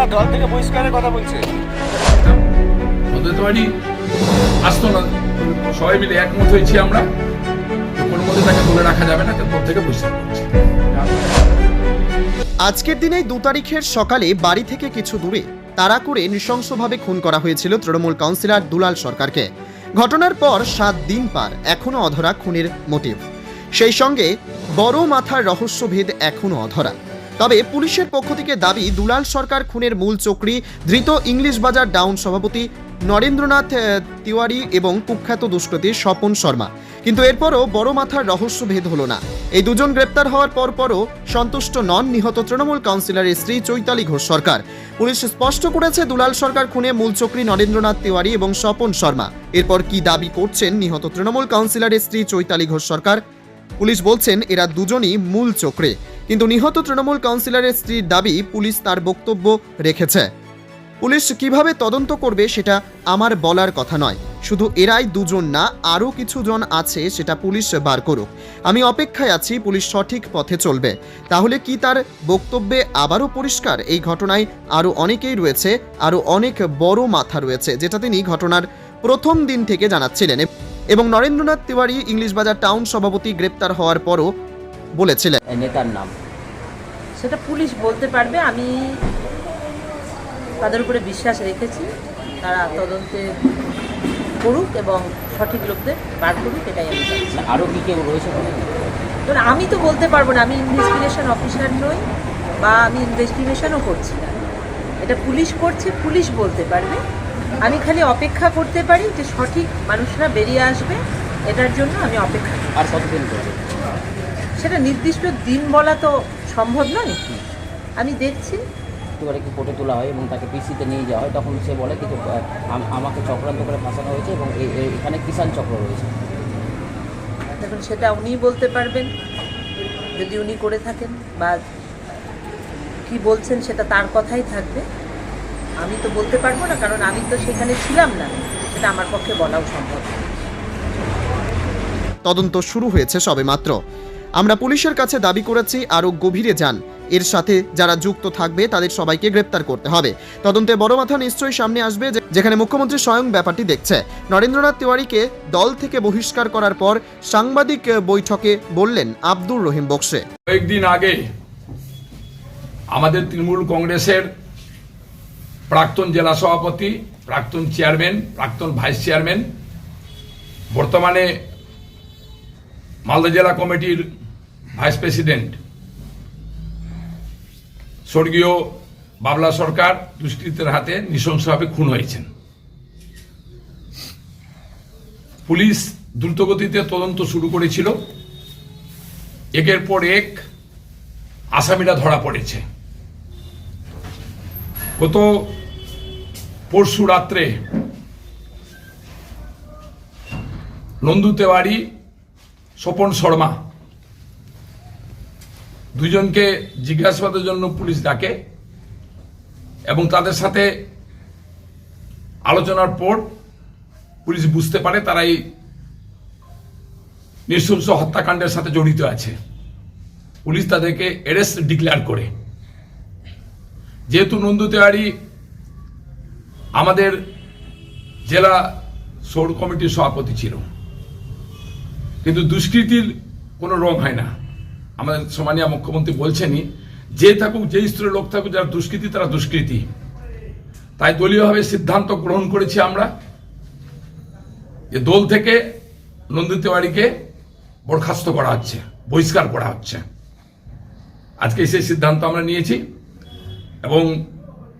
তারা দল থেকে বহিষ্কারের কথা বলছে। আসতো না। সবাই মিলে একমত হয়েছি আমরা। কোনো মধ্যে তাকে রাখা যাবে না তার থেকে বহিষ্কার করছি। আজকের দিনেই দু তারিখের সকালে বাড়ি থেকে কিছু দূরে তাড়া করে নৃশংসভাবে খুন করা হয়েছিল তৃণমূল কাউন্সিলর দুলাল সরকারকে। ঘটনার পর সাত দিন পার এখনও অধরা খুনের মোটিভ। সেই সঙ্গে বড় মাথার রহস্যভেদ এখনও অধরা। তবে পুলিশের পক্ষ থেকে দাবি, দুলাল সরকার খুনের মূল চক্রী ধৃত ইংলিশ বাজার ডাউন সভাপতি নরেন্দ্রনাথ তিওয়ারি এবং কুখ্যাত দুষ্কৃতী স্বপন শর্মা। কিন্তু এরপরও বড় মাথার রহস্যভেদ হলো না। এই দুজন গ্রেপ্তার হওয়ার পরপরও সন্তুষ্ট নন নিহত তৃণমূল কাউন্সিলরের স্ত্রী চৈতালি ঘোষ সরকার। পুলিশ স্পষ্ট করেছে, দুলাল সরকার খুনে মূল চক্রী নরেন্দ্রনাথ তিওয়ারি এবং স্বপন শর্মা। এরপর কি দাবি করছেন নিহত তৃণমূল কাউন্সিলরের স্ত্রী চৈতালি ঘোষ সরকার? পুলিশ বলছেন এরা দুজনই মূল চক্রে, কিন্তু নিহত তৃণমূল কাউন্সিলরের স্ত্রীর দাবি পুলিশ তার বক্তব্য রেখেছে। পুলিশ কীভাবে তদন্ত করবে সেটা আমার বলার কথা নয়। শুধু এরাই দুজন না, আরও কিছু জন আছে সেটা পুলিশ বার করুক। আমি অপেক্ষায় আছি পুলিশ সঠিক পথে চলবে। তাহলে কি তার বক্তব্যে আবারও পরিষ্কার? এই ঘটনায় আরও অনেকেই রয়েছে, আরও অনেক বড় মাথা রয়েছে, যেটা তিনি ঘটনার প্রথম দিন থেকে জানাচ্ছিলেন। এবং নরেন্দ্রনাথ তিওয়ারি ইংলিশ বাজার টাউন সভাপতি গ্রেপ্তার হওয়ার পরও বলেছিলেন। নেতার নাম। সেটা পুলিশ বলতে পারবে আমি তাদের উপরে বিশ্বাস রেখেছি। তারা তদন্তে করুক এবং সঠিক লোকদের বার করুক এটাই আমি চাই। না, আরও কি কেউ রয়েছে আমি তো বলতে পারব না আমি ইনভেস্টিগেশন অফিসার নই বা আমি ইনভেস্টিগেশনও করছি না। এটা পুলিশ করছে পুলিশ বলতে পারবে। আমি খালি অপেক্ষা করতে পারি যে সঠিক মানুষরা বেরিয়ে আসবে এটার জন্য আমি অপেক্ষা। আর কতদিন সেটা নির্দিষ্ট দিন বলা তো সম্ভব নয়। আমি দেখছি। এবারে কি কোর্টে তোলা হয় এবং তাকে পিসিতে নিয়ে যাওয়া হয় তখন সে বলে কিছু আমাকে চক্রান্ত করে ফাঁসানো হয়েছে এবং এখানে কিষাণ চক্র রয়েছে। দেখুন সেটা উনিই বলতে পারবেন। যদি উনি করে থাকেন বা কি বলছেন সেটা তার কথাই থাকবে। আমি তো বলতে পারব না কারণ আমি তো সেখানে ছিলাম না। সেটা আমার পক্ষে বলাও সম্ভব। তদন্ত শুরু হয়েছে সবেমাত্র আমরা পুলিশের কাছে দাবি করেছি আরও গভীরে যান। এর সাথে যারা যুক্ত থাকবে তাদের সবাইকে গ্রেপ্তার করতে হবে। তদন্তে বড় মাথা নিশ্চয়ই সামনে আসবে যেখানে মুখ্যমন্ত্রী স্বয়ং ব্যাপারটি দেখছে। নরেন্দ্রনাথ তিওয়ারিকে দল থেকে বহিষ্কার করার পর সাংবাদিক বৈঠকে বললেন আব্দুর রহিম বক্সে। কয়েকদিন আগে আমাদের তৃণমূল কংগ্রেসের প্রাক্তন জেলা সভাপতি, প্রাক্তন চেয়ারম্যান, প্রাক্তন ভাইস চেয়ারম্যান, বর্তমানে মালদা জেলা কমিটির ভাইস প্রেসিডেন্ট, স্বর্গীয় বাবলা সরকার দুষ্কৃতের হাতে নৃশংসভাবে খুন হয়েছেন। পুলিশ দ্রুতগতিতে তদন্ত শুরু করেছিল। একের পর এক আসামিরা ধরা পড়েছে। গত পরশু রাত্রে নন্দু তেওয়ারি স্বপন শর্মা। দুজনকে জিজ্ঞাসাবাদের জন্য পুলিশ ডাকে এবং তাদের সাথে আলোচনার পর পুলিশ বুঝতে পারে তারা এই নৃশংস হত্যাকাণ্ডের সাথে জড়িত আছে। পুলিশ তাদেরকে অ্যারেস্ট ডিক্লেয়ার করে। যেহেতু নন্দু তেওয়ারি আমাদের জেলা সৌর কমিটির সভাপতি ছিল। কিন্তু দুষ্কৃতির কোনো রং হয় না। আমাদের সম্মানীয় মুখ্যমন্ত্রী বলছেনই, যে থাকুক, যে স্তরের লোক থাকুক, যারা দুষ্কৃতি, তারা দুষ্কৃতি। তাই দলীয়ভাবে সিদ্ধান্ত গ্রহণ করেছি আমরা যে দল থেকে নন্দু তেওয়ারিকে বরখাস্ত করা হচ্ছে, বহিষ্কার করা হচ্ছে। আজকে সেই সিদ্ধান্ত আমরা নিয়েছি এবং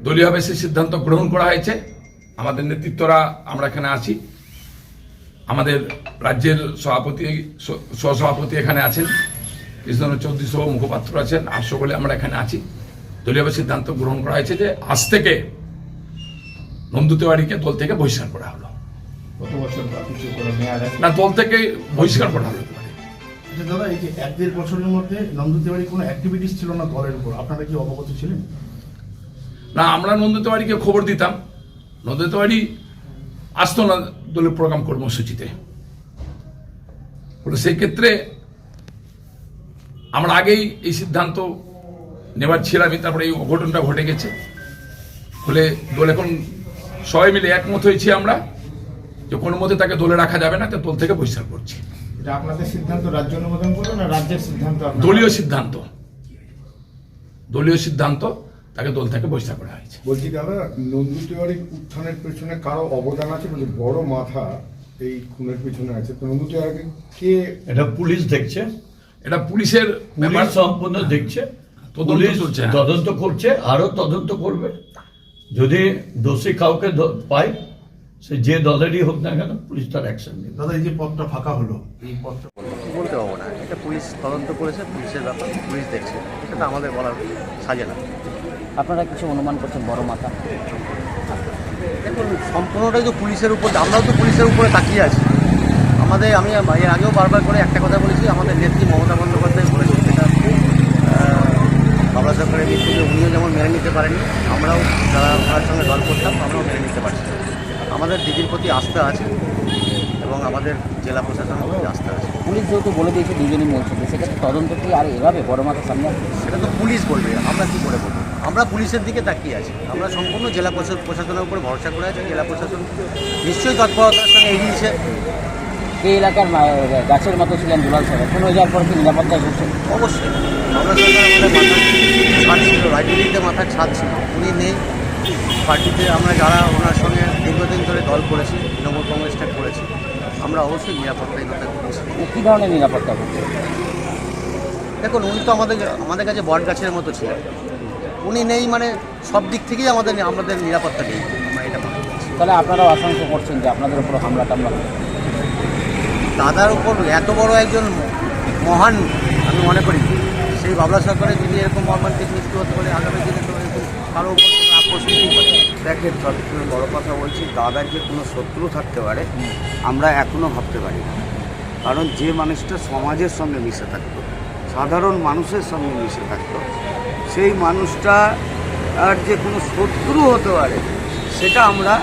দলীয়ভাবে সেই সিদ্ধান্ত গ্রহণ করা হয়েছে। আমাদের নেতৃত্বরা আমরা এখানে আছি। আমাদের রাজ্যের সভাপতি সহসভাপতি এখানে আছেন। কৃষ্ণ চৌধুরী সহ মুখপাত্র আছেন। আর সকলে আমরা এখানে আছি। দলীয়ভাবে সিদ্ধান্ত গ্রহণ করা হয়েছে যে আজ থেকে নন্দু তেওয়ারিকে দল থেকে বহিষ্কার করা হলো। না দল থেকে বহিষ্কার করা হলো। আচ্ছা দাদা এই যে এক দেড় বছরের মধ্যে নন্দু তেওয়ারি কোনো অ্যাক্টিভিটিস ছিল না দলের উপর? আপনারা কি অবগত ছিলেন? না আমরা নন্দু তেওয়ারিকে খবর দিতাম। নন্দু তেওয়ারি আসতো না দলের প্রোগ্রাম কর্মসূচিতে। ফলে সেই ক্ষেত্রে আমরা আগেই এই সিদ্ধান্ত নেবার ছিলামই তারপরে এই অঘটনটা ঘটে গেছে। ফলে দোল এখন সবাই মিলে একমত হয়েছি আমরা যে কোনো মতে তাকে দোলে রাখা যাবে না তো দোল থেকে বহিষ্কার করছি। আপনাদের সিদ্ধান্ত রাজ্য অনুমোদন করল না রাজ্যের সিদ্ধান্ত দলীয় সিদ্ধান্ত। দলীয় সিদ্ধান্ত তাকে দল থেকে বহিষ্কার করা হয়েছে। বলছি দাদা নন্দু তেওয়ারির উত্থানের পেছনে কারও অবদান আছে? বলে বড় মাথা এই খুনের পেছনে আছে। তো নন্দু তেওয়ারিকে কে এটা পুলিশ দেখছে। এটা পুলিশের ব্যাপার। সম্পূর্ণ দেখছে। তদন্ত পুলিশ। তদন্ত করছে আরও তদন্ত করবে। যদি দোষী কাউকে দ- পায় সে যে দলেরই হোক না কেন পুলিশ তার অ্যাকশন নেবে। দাদা এই যে পথটা ফাঁকা হলো এই পথটা বলতে পারব না। এটা পুলিশ তদন্ত করেছে পুলিশের ব্যাপার পুলিশ দেখছে। সেটা আমাদের বলার সাজে না। আপনারা কিছু অনুমান করছেন বড় মাথা? দেখুন সম্পূর্ণটাই তো পুলিশের উপর আমরাও তো পুলিশের উপরে তাকিয়ে আছি। আমাদের আমি এর আগেও বারবার করে একটা কথা বলেছি আমাদের নেত্রী মমতা বন্দ্যোপাধ্যায় বলেছেন সেটা বাবা সরকারের মৃত্যুকে উনিও যেমন মেনে নিতে পারেননি আমরাও যারা ওনার সঙ্গে দল করতাম আমরাও মেনে নিতে পারছি। আমাদের দিদির প্রতি আস্থা আছে। এবং আমাদের জেলা প্রশাসনের প্রতি আস্থা আছে পুলিশ যেহেতু বলে দিয়েছে দুজনই মরছে সেক্ষেত্রে তদন্ত কি আর এভাবে বড় মাথা সামনে সেটা তো পুলিশ বলবে আমরা কি করে বলব? আমরা পুলিশের দিকে তাকিয়ে আছি আমরা সম্পূর্ণ জেলা প্রশা- প্রশাসনের উপর ভরসা করে আছি জেলা প্রশাসন নিশ্চয়ই তৎপরতার সঙ্গে এগিয়েছে এই এলাকার গাছের মতো ছিলেন দুলাল সাহেব এখন হয়ে যাওয়ার পর কি নিরাপত্তায় ঘুরছেন অবশ্যই। আমরা সরকার আমাদের মাথার ছাদ ছিল রাজনীতিতে মাথার ছাদ ছিল উনি নেই। পার্টিতে আমরা যারা ওনার সঙ্গে দীর্ঘদিন ধরে দল করেছি তৃণমূল কংগ্রেসটা করেছি। আমরা অবশ্যই নিরাপত্তাহীনতা করছি কী ধরনের নিরাপত্তা দেখুন উনি তো আমাদের আমাদের কাছে বট গাছের মতো ছিলেন উনি নেই মানে সব দিক থেকেই আমাদের আমাদের নিরাপত্তা নেই আমরা এটা মনে তাহলে আপনারাও আশঙ্কা করছেন যে আপনাদের উপর হামলা টামলা দাদার উপর এত বড় একজন মহান আমি মনে করি সেই বাবলা সরকারের যদি এরকম মর্মান্তিক মৃত্যু হতে পারে আগামী দিনে তো এরকম কারও উপর নেই দেখেন সবসময় বড় কথা বলছি, দাদার যে কোনো শত্রু থাকতে পারে, আমরা এখনও ভাবতে পারি না। কারণ যে মানুষটা সমাজের সঙ্গে মিশে থাকতো, সাধারণ মানুষের সঙ্গে মিশে থাকতো, সেই মানুষটা আর যে কোনো শত্রু হতে পারে, সেটা আমরা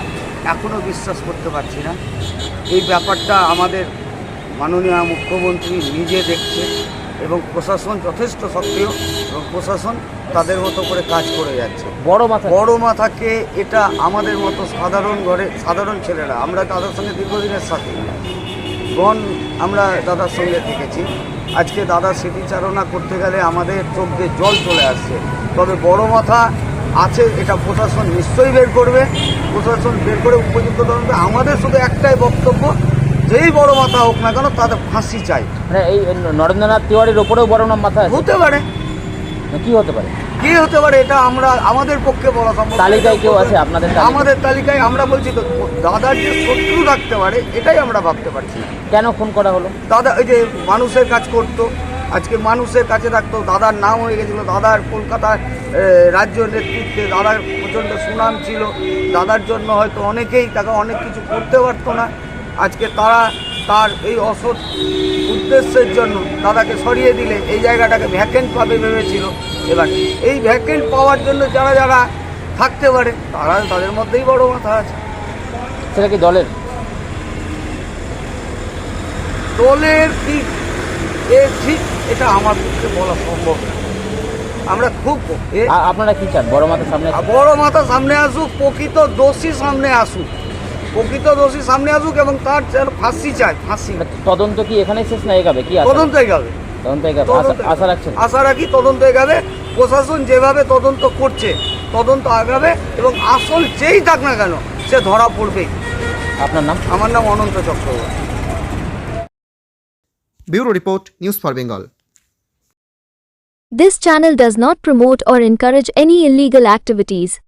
এখনও বিশ্বাস করতে পারছি না। এই ব্যাপারটা আমাদের মাননীয় মুখ্যমন্ত্রী নিজে দেখছে। এবং প্রশাসন যথেষ্ট সক্রিয় এবং প্রশাসন তাদের মতো করে কাজ করে যাচ্ছে। বড় মাথা বড় মাথাকে এটা আমাদের মতো সাধারণ ঘরে সাধারণ ছেলেরা আমরা দাদার সঙ্গে দীর্ঘদিনের সাথে। গণ আমরা দাদার সঙ্গে থেকেছি। আজকে দাদার স্মৃতিচারণা করতে গেলে আমাদের চোখ দিয়ে জল চলে আসছে। তবে বড় মাথা আছে এটা প্রশাসন নিশ্চয়ই বের করবে। প্রশাসন বের করে উপযুক্ত তদন্ত আমাদের শুধু একটাই বক্তব্য যেই বড় মাথা হোক না কেন তাদের ফাঁসি চাই। মানে এই নরেন্দ্রনাথ তিওয়ারির ওপরেও বড় নাম মাথা হতে পারে। কি হতে পারে? কি হতে পারে এটা আমরা আমাদের পক্ষে বলা সম্ভব তালিকায় কেউ আছে? আপনাদের আমাদের তালিকায় আমরা বলছি তো দাদার যে শত্রু রাখতে পারে এটাই আমরা ভাবতে পারছি। কেন খুন করা হলো? দাদা ওই যে মানুষের কাজ করতো আজকে মানুষের কাছে থাকতো দাদার নাম হয়ে গেছিল দাদার কলকাতার রাজ্য নেতৃত্বে দাদার প্রচণ্ড সুনাম ছিল। দাদার জন্য হয়তো অনেকেই তাকে অনেক কিছু করতে পারতো না। আজকে তারা তার এই অসৎ উদ্দেশ্যের জন্য দাদাকে সরিয়ে দিলে এই জায়গাটাকে ভ্যাকেন্ট পাবে ভেবেছিল। এবার এই ভ্যাকেন্ট পাওয়ার জন্য যারা যারা থাকতে পারে তারা তাদের মধ্যেই বড় মাথা আছে। সেটা কি দলের? দলের দিক এ ঠিক এটা আমার পক্ষে বলা সম্ভব আমরা খুব আপনারা কি চান? বড় মাথা সামনে বড় মাথা সামনে আসুক প্রকৃত দোষী সামনে আসুক। প্রকৃত দোষী সামনে আসুক এবং তার যেন ফাঁসি চায় ফাঁসি। তদন্ত কি এখানে শেষ না এগাবে? কি তদন্ত এগাবে। তদন্ত এগাবে। আশা- আশা রাখছেন? আশা রাখি তদন্ত এগাবে। প্রশাসন যেভাবে তদন্ত করছে তদন্ত আগাবে এবং আসল যেই থাক না কেন সে ধরা পড়বেই। আপনার নাম? আমার নাম Ananta Chakraborty. Bureau report news for Bengal. This channel does not promote or encourage any illegal activities.